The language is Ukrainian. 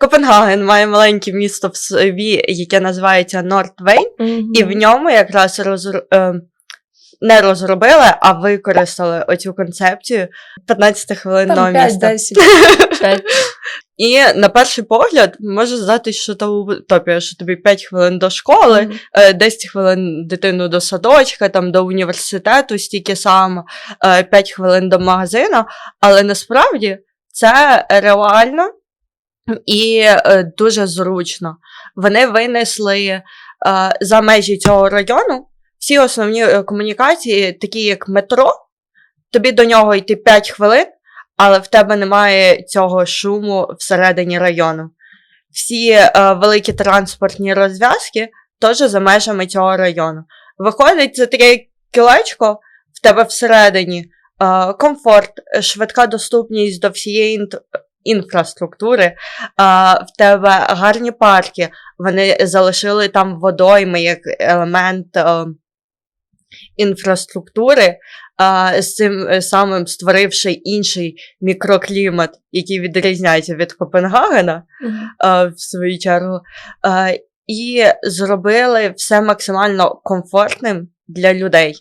Копенгаген має маленьке місто в собі, яке називається Нортвейн, Мгм. і в ньому якраз розр... е, не розробили, а використали оцю концепцію 15 хвилинного міста. 5-10. І на перший погляд можу здати, що то утопія, що тобі 5 хвилин до школи, Мгм. е, 10 хвилин дитину до садочка, там до університету стільки само, е, 5 хвилин до магазину, але насправді це реально і е, дуже зручно. Вони винесли е, за межі цього району всі основні е, комунікації, такі як метро, тобі до нього йти 5 хвилин, але в тебе немає цього шуму всередині району. Всі великі транспортні розв'язки теж за межами цього району. Виходить, це таке кілечко в тебе всередині, комфорт, швидка доступність до всієї інфраструктури, е, в тебе гарні парки, вони залишили там водойми як елемент е, інфраструктури, е, з цим самим створивши інший мікроклімат, який відрізняється від Копенгагена Мгм. е, в свою чергу, е, і зробили все максимально комфортним для людей.